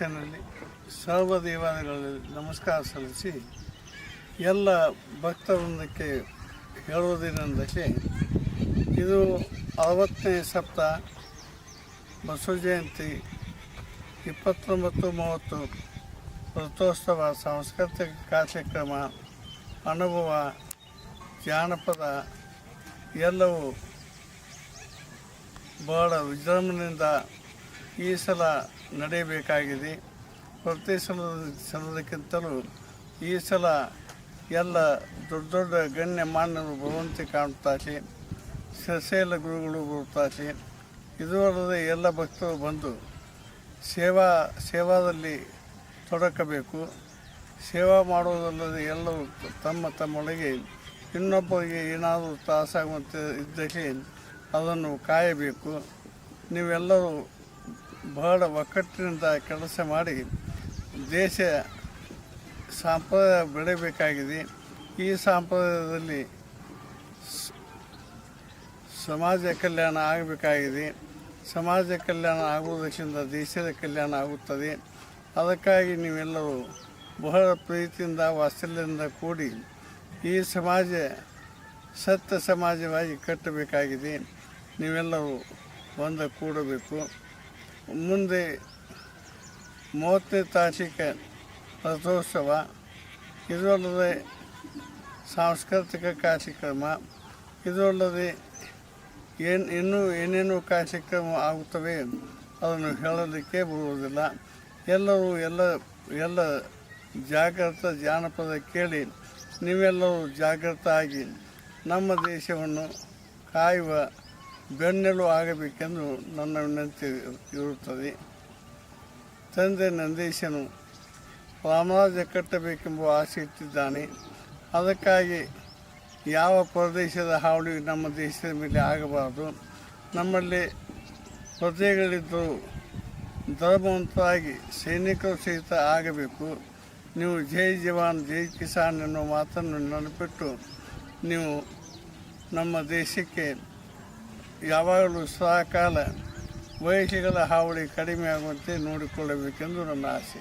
ನಲ್ಲಿ ಸರ್ವ ದೇವಾಲಯಗಳಲ್ಲಿ ನಮಸ್ಕಾರ ಸಲ್ಲಿಸಿ ಎಲ್ಲ ಭಕ್ತವೃಂದಕ್ಕೆ ಹೇಳುವುದೇನೆಂದರೆ ಇದು ಅರವತ್ತನೇ ಸಪ್ತ ಬಸವ ಜಯಂತಿ ಇಪ್ಪತ್ತೊಂಬತ್ತು ಮೂವತ್ತು ರಥೋತ್ಸವ ಸಾಂಸ್ಕೃತಿಕ ಕಾರ್ಯಕ್ರಮ ಅನುಭವ ಜಾನಪದ ಎಲ್ಲವೂ ಬಹಳ ವಿಜೃಂಭಣೆಯಿಂದ ಈ ಸಲ ನಡೆಯಬೇಕಾಗಿದೆ. ಪ್ರತಿ ಸಲ ಸಲದಕ್ಕಿಂತಲೂ ಈ ಸಲ ಎಲ್ಲ ದೊಡ್ಡ ದೊಡ್ಡ ಗಣ್ಯ ಮಾನ್ಯರು ಬರುವಂತೆ ಕಾಣುತ್ತಾರೆ ಸಸೇಲ ಗುರುಗಳು ಬರುತ್ತಾರೆ ಇದುವಲ್ಲದೆ ಎಲ್ಲ ಭಕ್ತರು ಬಂದು ಸೇವಾ, ಸೇವಾದಲ್ಲಿ ತೊಡಕಬೇಕು. ಸೇವಾ ಮಾಡುವುದಲ್ಲದೆ ಎಲ್ಲರೂ ತಮ್ಮ ತಮ್ಮೊಳಗೆ ಇನ್ನೊಬ್ಬರಿಗೆ ಏನಾದರೂ ತ್ರಾಸಾಗುವಂತೆ ಇದ್ದಲ್ಲಿ ಅದನ್ನು ಕಾಯಬೇಕು. ನೀವೆಲ್ಲರೂ ಬಹಳ ಒಕ್ಕಟ್ಟಿನಿಂದ ಕೆಲಸ ಮಾಡಿ ದೇಶ ಸಂಪ್ರದಾಯ ಬೆಳೆಯಬೇಕಾಗಿದೆ. ಈ ಸಂಪ್ರದಾಯದಲ್ಲಿ ಸಮಾಜ ಕಲ್ಯಾಣ ಆಗಬೇಕಾಗಿದೆ. ಸಮಾಜ ಕಲ್ಯಾಣ ಆಗುವುದಕ್ಕಿಂತ ದೇಶದ ಕಲ್ಯಾಣ ಆಗುತ್ತದೆ. ಅದಕ್ಕಾಗಿ ನೀವೆಲ್ಲರೂ ಬಹಳ ಪ್ರೀತಿಯಿಂದ, ವಾತ್ಸಲ್ಯದಿಂದ ಕೂಡಿ ಈ ಸಮಾಜ ಸತ್ಯ ಸಮಾಜವಾಗಿ ಕಟ್ಟಬೇಕಾಗಿದೆ. ನೀವೆಲ್ಲರೂ ಒಂದು ಕೂಡಬೇಕು. ಮುಂದೆ ಮೂವತ್ತನೇ ತಾಸಿಕ ರಥೋತ್ಸವ. ಇದಲ್ಲದೆ ಸಾಂಸ್ಕೃತಿಕ ಕಾರ್ಯಕ್ರಮ. ಇದಲ್ಲದೆ ಏನು ಇನ್ನೂ ಏನೇನು ಕಾರ್ಯಕ್ರಮ ಆಗುತ್ತವೆ ಅದನ್ನು ಹೇಳಲಿಕ್ಕೆ ಬರುವುದಿಲ್ಲ. ಎಲ್ಲರೂ ಎಲ್ಲ ಎಲ್ಲ ಜಾಗೃತ ಜಾನಪದ ಕೇಳಿ ನೀವೆಲ್ಲರೂ ಜಾಗೃತ ಆಗಿ ನಮ್ಮ ದೇಶವನ್ನು ಕಾಯುವ ಬೆನ್ನೆಲು ಆಗಬೇಕೆಂದು ನನ್ನ ವಿನಂತಿ ಇರುತ್ತದೆ. ತಂದೆ ನಂದೀಶನು ರಾಮರಾಜ್ಯ ಕಟ್ಟಬೇಕೆಂಬ ಆಸೆ ಇಟ್ಟಿದ್ದಾನೆ. ಅದಕ್ಕಾಗಿ ಯಾವ ಪ್ರದೇಶದ ಹಾವಳಿ ನಮ್ಮ ದೇಶದ ಮೇಲೆ ಆಗಬಾರದು. ನಮ್ಮಲ್ಲಿ ಪ್ರಜೆಗಳಿದ್ದರೂ ಧರ್ಮವಂತರಾಗಿ ಸೈನಿಕರು ಸಹಿತ ಆಗಬೇಕು. ನೀವು ಜೈ ಜವಾನ್, ಜೈ ಕಿಸಾನ್ ಎನ್ನುವ ಮಾತನ್ನು ನೆನಪಿಟ್ಟು ನೀವು ನಮ್ಮ ದೇಶಕ್ಕೆ ಯಾವಾಗಲೂ ಸಹಕಾಲ ವಯಸ್ಸುಗಳ ಹಾವಳಿ ಕಡಿಮೆ ಆಗುವಂತೆ ನೋಡಿಕೊಳ್ಳಬೇಕೆಂದು ನನ್ನ ಆಸೆ.